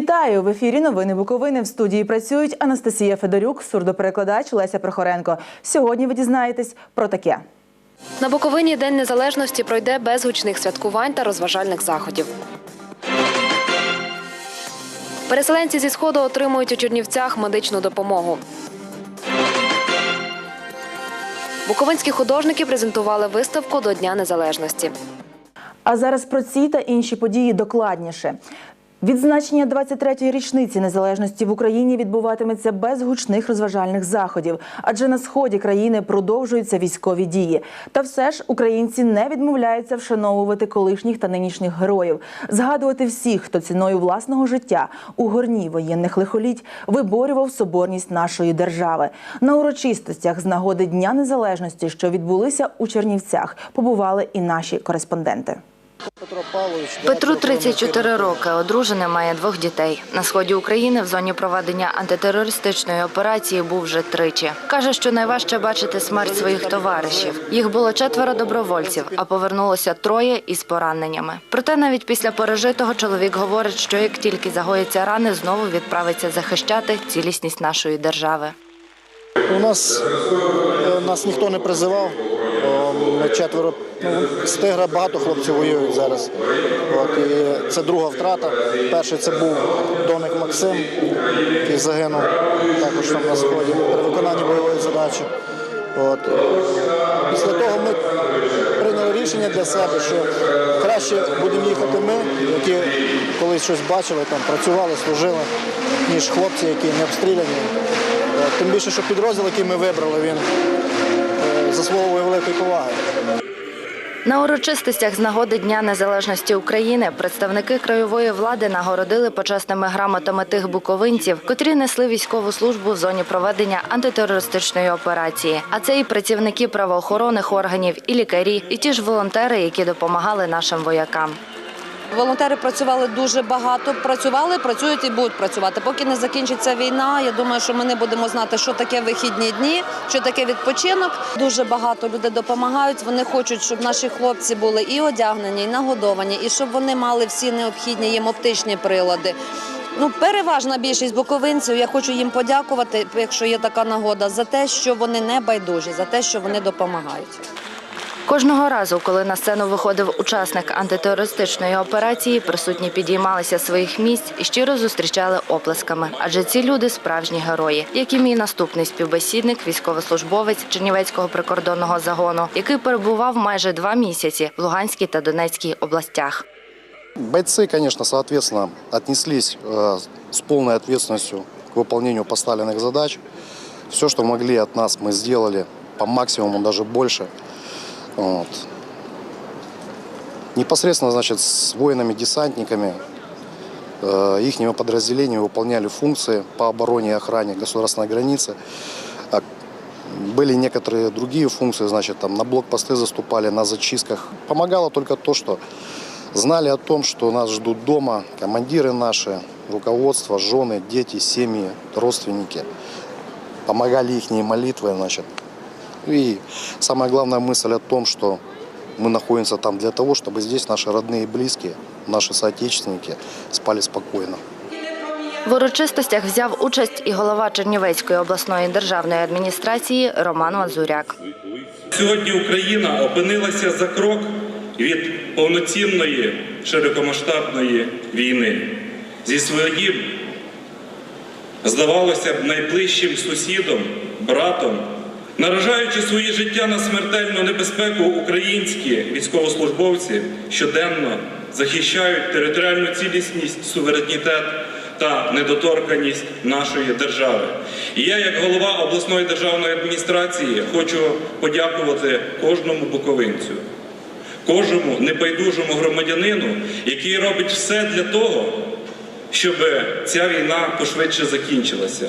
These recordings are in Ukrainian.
Вітаю в ефірі. Новини Буковини. В студії працюють Анастасія Федорюк, сурдоперекладач Леся Прохоренко. Сьогодні ви дізнаєтесь про таке. На Буковині День Незалежності пройде без гучних святкувань та розважальних заходів. Переселенці зі сходу отримують у Чернівцях медичну допомогу. Буковинські художники презентували виставку до Дня Незалежності. А зараз про ці та інші події докладніше. Відзначення 23-ї річниці незалежності в Україні відбуватиметься без гучних розважальних заходів, адже на сході країни продовжуються військові дії. Та все ж українці не відмовляються вшановувати колишніх та нинішніх героїв, згадувати всіх, хто ціною власного життя у горні воєнних лихоліть виборював соборність нашої держави. На урочистостях з нагоди Дня Незалежності, що відбулися у Чернівцях, побували і наші кореспонденти. Петру 34 роки, одружений, має двох дітей. На сході України в зоні проведення антитерористичної операції був вже тричі. Каже, що найважче бачити смерть своїх товаришів. Їх було четверо добровольців, а повернулося троє із пораненнями. Проте навіть після пережитого чоловік говорить, що як тільки загоїться рани, знову відправиться захищати цілісність нашої держави. У нас е, нас ніхто не призивав. Четверо ну, з тигра багато хлопців воюють зараз. От, і це друга втрата. Перший це був Доник Максим, який загинув також там на сході при виконанні бойової задачі. От. Після того ми прийняли рішення для себе, що краще будемо їхати ми, які колись щось бачили, там, працювали, служили, ніж хлопці, які не обстріляні. Тим більше, що підрозділ, який ми вибрали, він заслуговує великої поваги. На урочистостях з нагоди Дня Незалежності України представники краєвої влади нагородили почесними грамотами тих буковинців, котрі несли військову службу в зоні проведення антитерористичної операції. А це і працівники правоохоронних органів, і лікарі, і ті ж волонтери, які допомагали нашим воякам. Волонтери працювали дуже багато. Працювали, працюють і будуть працювати. Поки не закінчиться війна, я думаю, що ми не будемо знати, що таке вихідні дні, що таке відпочинок. Дуже багато людей допомагають. Вони хочуть, щоб наші хлопці були і одягнені, і нагодовані, і щоб вони мали всі необхідні їм оптичні прилади. Ну, переважна більшість буковинців. Я хочу їм подякувати, якщо є така нагода, за те, що вони не байдужі, за те, що вони допомагають. Кожного разу, коли на сцену виходив учасник антитерористичної операції, присутні підіймалися з своїх місць і щиро зустрічали оплесками. Адже ці люди справжні герої, як і мій наступний співбесідник, військовослужбовець Чернівецького прикордонного загону, який перебував майже два місяці в Луганській та Донецькій областях. Бойцы, конечно, соответственно, отнеслись э, с полной ответственностью к выполнению поставленных задач. Все, что могли от нас, мы сделали по максимуму, даже больше. Вот. Непосредственно, значит, с воинами-десантниками, э, ихними подразделениями выполняли функции по обороне и охране государственной границы. А были некоторые другие функции, значит, там на блокпосты заступали, на зачистках. Помогало только то, что знали о том, что нас ждут дома командиры наши, руководство, жены, дети, семьи, родственники. Помогали их молитвы, значит. И самая главная мысль о том, что мы находимся там для того, чтобы здесь наши родные и близкие, наши соотечественники спали спокойно. В урочистостях взяв участь і голова Чернівецької обласної державної адміністрації Роман Мазуряк. Сьогодні Україна опинилася за крок від повноцінної широкомасштабної війни зі своїм, здавалося б, найближчим сусідом, братом. Наражаючи свої життя на смертельну небезпеку, українські військовослужбовці щоденно захищають територіальну цілісність, суверенітет та недоторканість нашої держави. І я, як голова обласної державної адміністрації, хочу подякувати кожному буковинцю, кожному небайдужому громадянину, який робить все для того, щоб ця війна пошвидше закінчилася.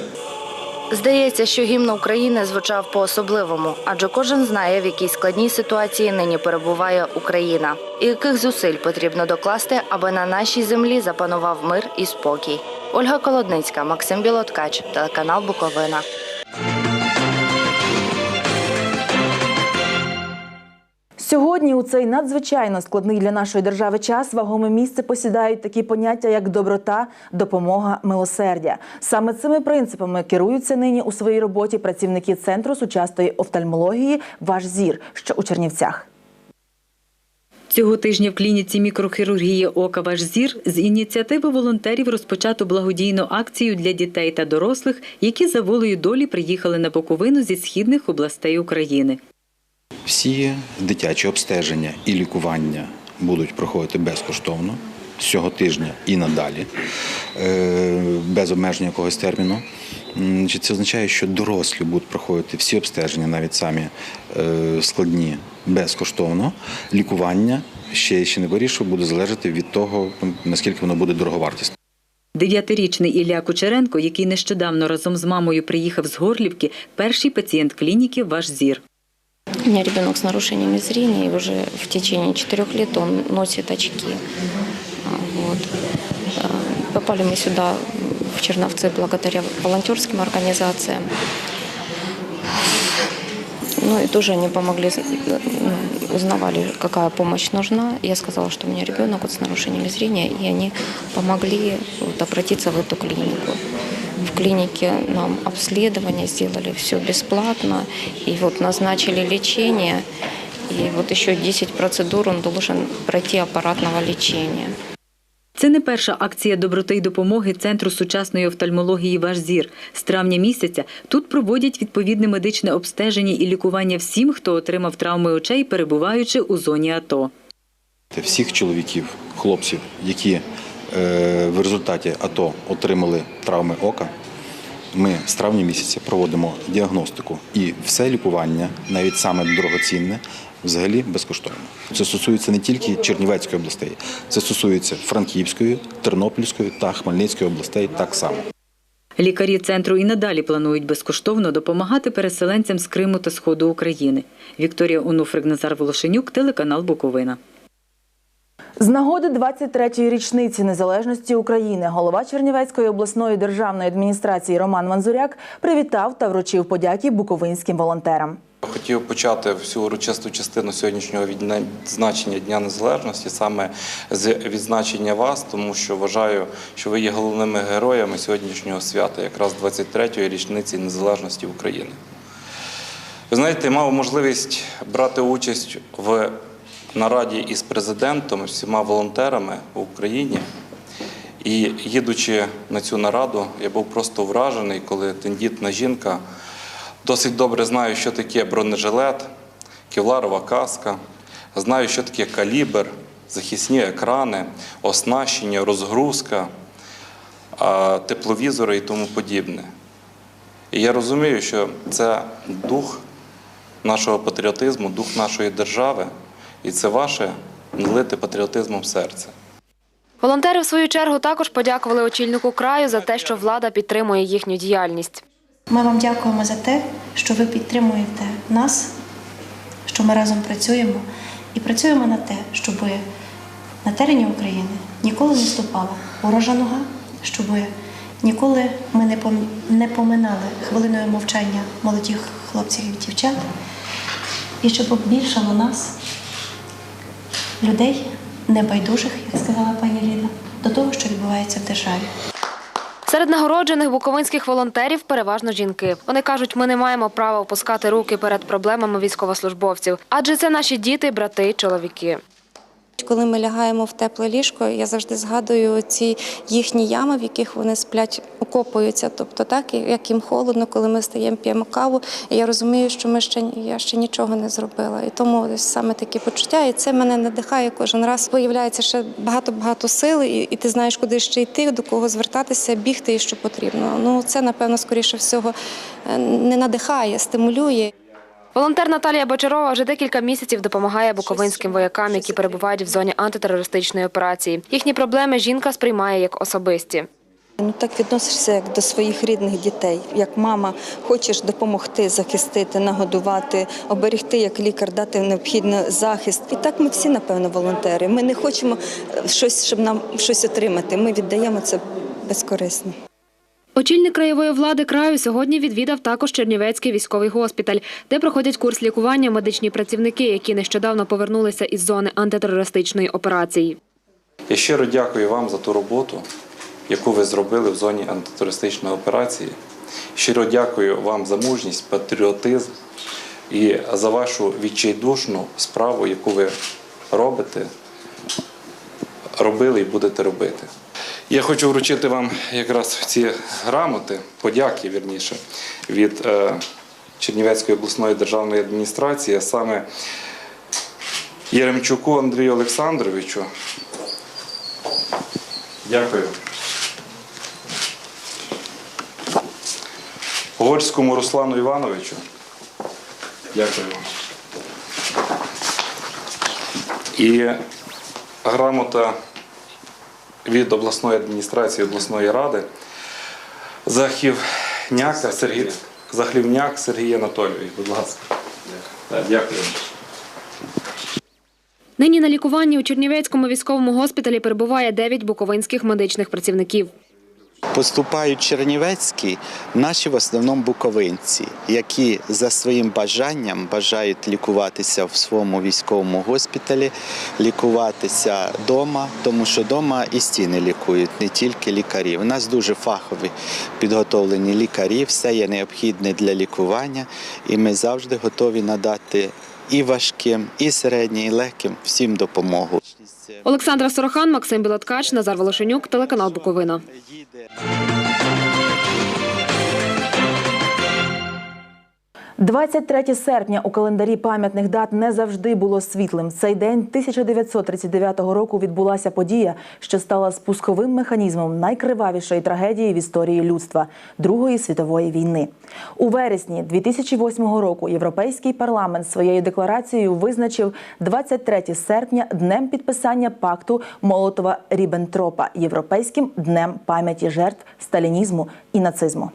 Здається, що гімн України звучав по-особливому, адже кожен знає, в якій складній ситуації нині перебуває Україна, і яких зусиль потрібно докласти, аби на нашій землі запанував мир і спокій. Ольга Колодницька, Максим Білоткач, телеканал Буковина. Сьогодні у цей надзвичайно складний для нашої держави час вагоме місце посідають такі поняття, як доброта, допомога, милосердя. Саме цими принципами керуються нині у своїй роботі працівники центру сучасної офтальмології Ваш зір, що у Чернівцях. Цього тижня в клініці мікрохірургії ока «Ваш зір» з ініціативи волонтерів розпочато благодійну акцію для дітей та дорослих, які за волею долі приїхали на Буковину зі східних областей України. Всі дитячі обстеження і лікування будуть проходити безкоштовно з цього тижня і надалі, е, без обмеження якогось терміну. Це означає, що дорослі будуть проходити всі обстеження, навіть самі е, складні, безкоштовно. Лікування ще, ще не вирішив, буде залежати від того, ну, наскільки воно буде дороговартісне. Дев'ятирічний Ілля Кучеренко, який нещодавно разом з мамою приїхав з Горлівки, перший пацієнт клініки «Ваш зір». У меня ребенок с нарушениями зрения, и уже в течение четырех лет он носит очки. Вот. А, Попали мы сюда, в Черновцы, благодаря волонтерским организациям. Ну и тоже они помогли, э, ну, узнавали, какая помощь нужна. Я сказала, что у меня ребенок вот с нарушениями зрения, и они помогли вот, обратиться в эту клинику. В клинике нам обследование сделали, все бесплатно, и вот назначили лечение, и вот еще 10 процедур он должен пройти аппаратного лечения. Це не перша акція доброти й допомоги Центру сучасної офтальмології «Ваш зір». З травня місяця тут проводять відповідне медичне обстеження і лікування всім, хто отримав травми очей, перебуваючи у зоні АТО. Всіх чоловіків, хлопців, які е, в результаті АТО отримали травми ока, ми з травня місяця проводимо діагностику і все лікування, навіть саме дорогоцінне, взагалі безкоштовно. Це стосується не тільки Чернівецької областей, це стосується Франківської, Тернопільської та Хмельницької областей так само. Лікарі центру і надалі планують безкоштовно допомагати переселенцям з Криму та Сходу України. Вікторія Онуфрик, Назар Волошенюк, телеканал Буковина. З нагоди 23-ї річниці незалежності України голова Чернівецької обласної державної адміністрації Роман Манзуряк привітав та вручив подяки буковинським волонтерам. Хотів почати всю урочисту частину сьогоднішнього відзначення Дня Незалежності саме з відзначення вас, тому що вважаю, що ви є головними героями сьогоднішнього свята, якраз 23-ї річниці незалежності України. Ви знаєте, мав можливість брати участь в нараді із президентом, всіма волонтерами в Україні. І їдучи на цю нараду, я був просто вражений, коли тендітна жінка досить добре знаю, що таке бронежилет, кевларова каска, знаю, що таке калібр, захисні екрани, оснащення, розгрузка, тепловізори і тому подібне. І я розумію, що це дух нашого патріотизму, дух нашої держави, і це ваше налите патріотизмом серце. Волонтери, в свою чергу, також подякували очільнику краю за те, що влада підтримує їхню діяльність. Ми вам дякуємо за те, що ви підтримуєте нас, що ми разом працюємо і працюємо на те, щоб на терені України ніколи не ступала ворожа нога, щоб ніколи ми не не поминали хвилиною мовчання молодих хлопців і дівчат, і щоб більшало нас, людей небайдужих, як сказала пані Ліна, до того, що відбувається в державі. Серед нагороджених буковинських волонтерів переважно жінки. Вони кажуть, ми не маємо права опускати руки перед проблемами військовослужбовців, адже це наші діти, брати, чоловіки. Коли ми лягаємо в тепле ліжко, я завжди згадую ці їхні ями, в яких вони сплять, окопуються. Тобто, так як їм холодно, коли ми стаємо, п'ємо каву. І я розумію, що ми ще я ще нічого не зробила. І тому саме такі почуття, і це мене надихає кожен раз. Виявляється ще багато багато сили, і, і ти знаєш, куди ще йти, до кого звертатися, бігти і що потрібно. Ну це напевно скоріше всього е, не надихає, стимулює. Волонтер Наталія Бочарова вже декілька місяців допомагає буковинським воякам, які перебувають в зоні антитерористичної операції. Їхні проблеми жінка сприймає як особисті. Ну так відносишся як до своїх рідних дітей. Як мама хочеш допомогти, захистити, нагодувати, оберегти, як лікар, дати необхідний захист. І так ми всі, напевно, волонтери. Ми не хочемо щось, щоб нам щось отримати. Ми віддаємо це безкорисно. Очільник краєвої влади краю сьогодні відвідав також Чернівецький військовий госпіталь, де проходять курс лікування медичні працівники, які нещодавно повернулися із зони антитерористичної операції. Я щиро дякую вам за ту роботу, яку ви зробили в зоні антитерористичної операції. Щиро дякую вам за мужність, патріотизм і за вашу відчайдушну справу, яку ви робите, робили і будете робити. Я хочу вручити вам якраз ці грамоти, подяки вірніше, від е, Чернівецької обласної державної адміністрації, а саме Єремчуку Андрію Олександровичу. Дякую. Погорському Руслану Івановичу. Дякую вам. І грамота від обласної адміністрації обласної ради Захівняка Сергій Захлівняк Сергій Анатолійович, будь ласка. Так, Дякую. Нині на лікуванні у Чернівецькому військовому госпіталі перебуває 9 буковинських медичних працівників. Поступають чернівецькі, наші в основному буковинці, які за своїм бажанням бажають лікуватися в своєму військовому госпіталі, лікуватися вдома, тому що вдома і стіни лікують, не тільки лікарі. У нас дуже фахові підготовлені лікарі, все є необхідне для лікування, і ми завжди готові надати і важким, і середнім, і легким всім допомогу. Олександра Сорохан, Максим Білоткач, Назар Волошенюк, телеканал Буковина. 23 серпня у календарі пам'ятних дат не завжди було світлим. Цей день 1939 року відбулася подія, що стала спусковим механізмом найкривавішої трагедії в історії людства Другої світової війни. У вересні 2008 року Європейський парламент своєю декларацією визначив 23 серпня днем підписання пакту Молотова Ріббентропа Європейським днем пам'яті жертв сталінізму і нацизму.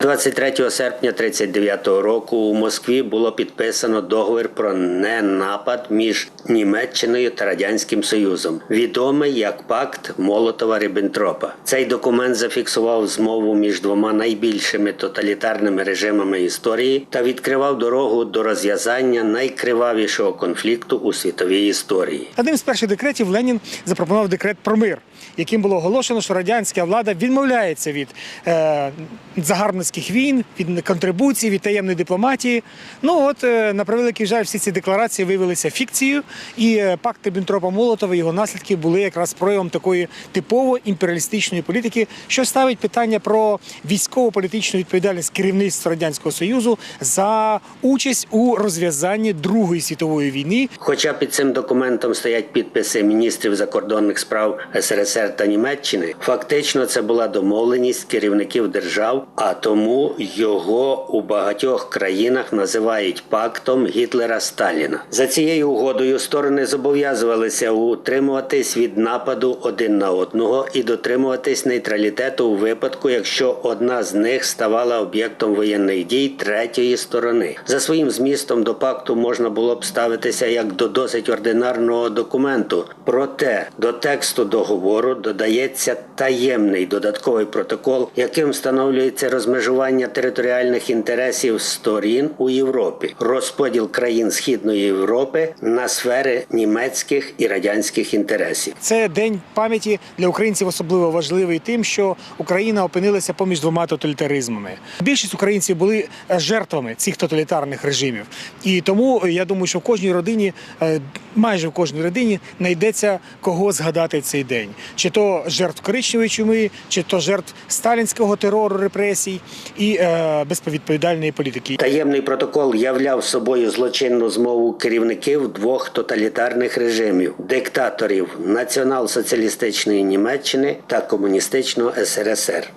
23 серпня 1939 року у Москві було підписано договір про ненапад між Німеччиною та Радянським Союзом, відомий як пакт Молотова Ріббентропа. Цей документ зафіксував змову між двома найбільшими тоталітарними режимами історії та відкривав дорогу до розв'язання найкривавішого конфлікту у світовій історії. Одним з перших декретів Ленін запропонував декрет про мир, яким було оголошено, що радянська влада відмовляється від е, загарбницьких війн, від контрибуцій, від таємної дипломатії. Ну от е, на превеликий жаль, всі ці декларації виявилися фікцією, і е, пакт Ріббентропа Молотова його наслідки були якраз проявом такої типово імперіалістичної політики, що ставить питання про військово-політичну відповідальність керівництва радянського союзу за участь у розв'язанні Другої світової війни. Хоча під цим документом стоять підписи міністрів закордонних справ СРСР та Німеччини, фактично це була домовленість керівників держав, а тому його у багатьох країнах називають пактом Гітлера Сталіна. За цією угодою сторони зобов'язувалися утримуватись від нападу один на одного і дотримуватись нейтралітету у випадку, якщо одна з них ставала об'єктом воєнних дій третьої сторони. За своїм змістом до пакту можна було б ставитися як до досить ординарного документу. Проте до тексту договору додається таємний додатковий протокол, яким встановлюється розмежування територіальних інтересів сторін у Європі, розподіл країн Східної Європи на сфери німецьких і радянських інтересів. Це день пам'яті для українців особливо важливий тим, що Україна опинилася поміж двома тоталітаризмами. Більшість українців були е, жертвами цих тоталітарних режимів, і тому е, я думаю, що в кожній родині, е, майже в кожній родині, знайдеться кого згадати цей день, чи то жертв коричневої чуми, чи то жертв сталінського терору, репресій і е, безповідповідальної політики. Таємний протокол являв собою злочинну змову керівників двох тоталітарних режимів диктаторів націонал-соціалістичної Німеччини та комуністичного СРСР.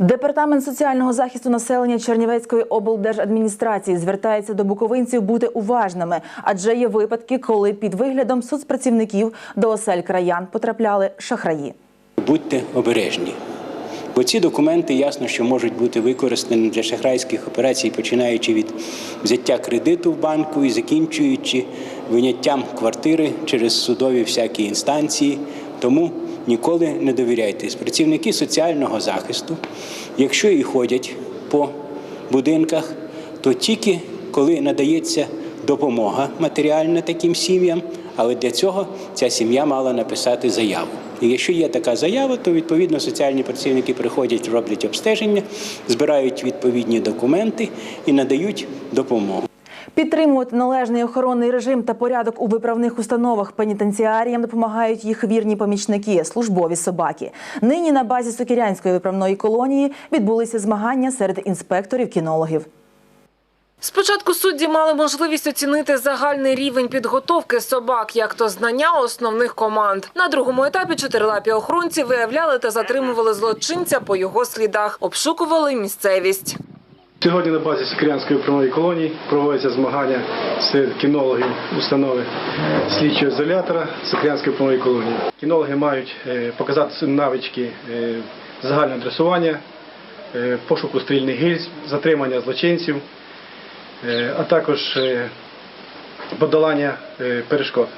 Департамент соціального захисту населення Чернівецької облдержадміністрації звертається до буковинців бути уважними, адже є випадки, коли під виглядом соцпрацівників до осель краян потрапляли шахраї. Будьте обережні. Бо ці документи ясно, що можуть бути використані для шахрайських операцій, починаючи від взяття кредиту в банку і закінчуючи виняттям квартири через судові всякі інстанції. Тому ніколи не довіряйтесь. Працівники соціального захисту, якщо і ходять по будинках, то тільки коли надається допомога матеріальна таким сім'ям, але для цього ця сім'я мала написати заяву. І якщо є така заява, то відповідно соціальні працівники приходять, роблять обстеження, збирають відповідні документи і надають допомогу. Підтримувати належний охоронний режим та порядок у виправних установах пенітенціаріям допомагають їх вірні помічники, службові собаки. Нині на базі Сокірянської виправної колонії відбулися змагання серед інспекторів-кінологів. Спочатку судді мали можливість оцінити загальний рівень підготовки собак, як то знання основних команд. На другому етапі чотирилапі охоронці виявляли та затримували злочинця по його слідах, обшукували місцевість. Сьогодні на базі Сокирянської прямої колонії проводяться змагання серед кінологів установи слідчого ізолятора Сокирянської прямої колонії. Кінологи мають е, показати навички е, загального дресування, е, пошуку стрільних гільз, затримання злочинців, а також подолання перешкод.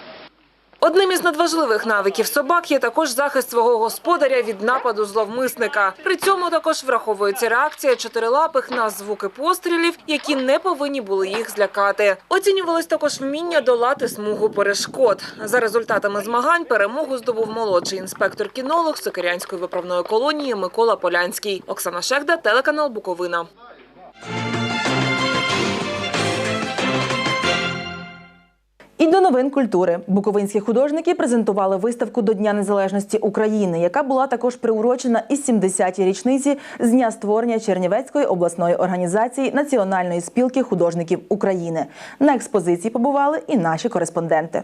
Одним із надважливих навиків собак є також захист свого господаря від нападу зловмисника. При цьому також враховується реакція чотирилапих на звуки пострілів, які не повинні були їх злякати. Оцінювалось також вміння долати смугу перешкод. За результатами змагань перемогу здобув молодший інспектор-кінолог Сокирянської виправної колонії Микола Полянський. Оксана Шехда, телеканал Буковина. І до новин культури буковинські художники презентували виставку до Дня Незалежності України, яка була також приурочена із 70-й річниці з дня створення Чернівецької обласної організації Національної спілки художників України. На експозиції побували і наші кореспонденти.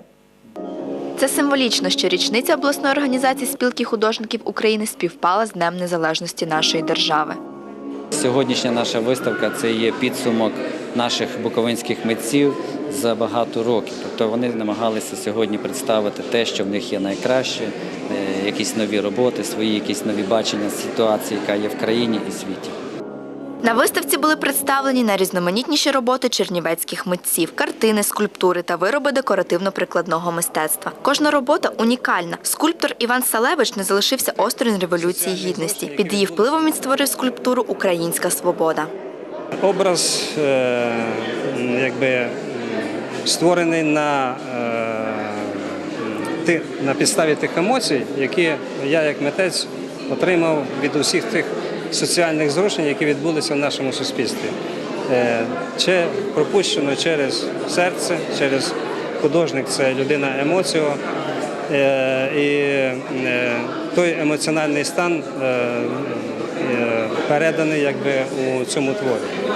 Це символічно, що річниця обласної організації спілки художників України співпала з Днем Незалежності нашої держави. Сьогоднішня наша виставка це є підсумок наших буковинських митців за багато років. Тобто вони намагалися сьогодні представити те, що в них є найкраще, е, якісь нові роботи, свої якісь нові бачення ситуації, яка є в країні і світі. На виставці були представлені найрізноманітніші роботи чернівецьких митців, картини, скульптури та вироби декоративно-прикладного мистецтва. Кожна робота унікальна. Скульптор Іван Салевич не залишився осторонь революції гідності. Під її впливом він створив скульптуру Українська свобода. Образ е, якби створений на, е, на підставі тих емоцій, які я як митець отримав від усіх тих соціальних зрушень, які відбулися в нашому суспільстві. Е, Чи пропущено через серце, через художник це людина емоціо. Е, І той емоціональний стан переданий якби у цьому творі.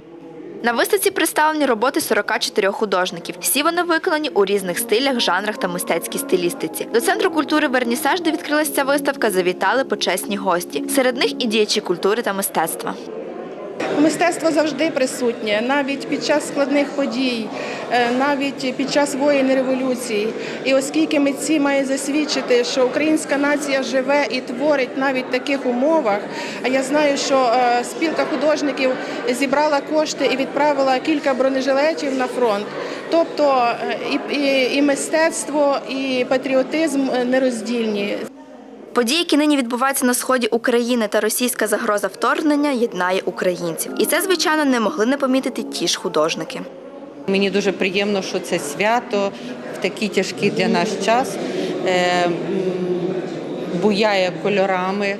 На виставці представлені роботи 44 художників. Всі вони виконані у різних стилях, жанрах та мистецькій стилістиці. До центру культури Вернісаж, де відкрилася виставка, завітали почесні гості. Серед них і діячі культури та мистецтва. Мистецтво завжди присутнє, навіть під час складних подій, е, навіть під час воєн і революцій. І оскільки митці мають засвідчити, що українська нація живе і творить навіть в таких умовах, а я знаю, що е, спілка художників зібрала кошти і відправила кілька бронежилетів на фронт. Тобто е, і, мистецтво, і патріотизм нероздільні. Події, які нині відбуваються на сході України та російська загроза вторгнення, єднає українців. І це, звичайно, не могли не помітити ті ж художники. Мені дуже приємно, що це свято в такий тяжкий для нас час е, буяє кольорами,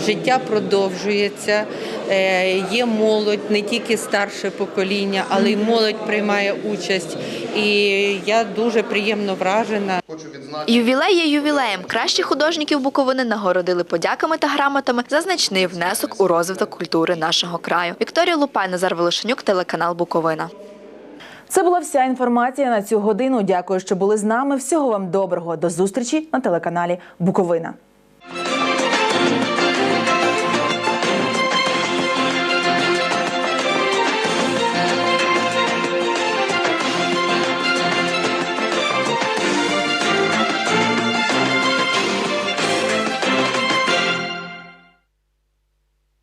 життя продовжується. Е, Є молодь, не тільки старше покоління, але й молодь приймає участь. І я дуже приємно вражена. Ювілей є ювілеєм. Кращих художників Буковини нагородили подяками та грамотами за значний внесок у розвиток культури нашого краю. Вікторія Лупай, Назар Волошенюк, телеканал Буковина. Це була вся інформація на цю годину. Дякую, що були з нами. Всього вам доброго. До зустрічі на телеканалі Буковина.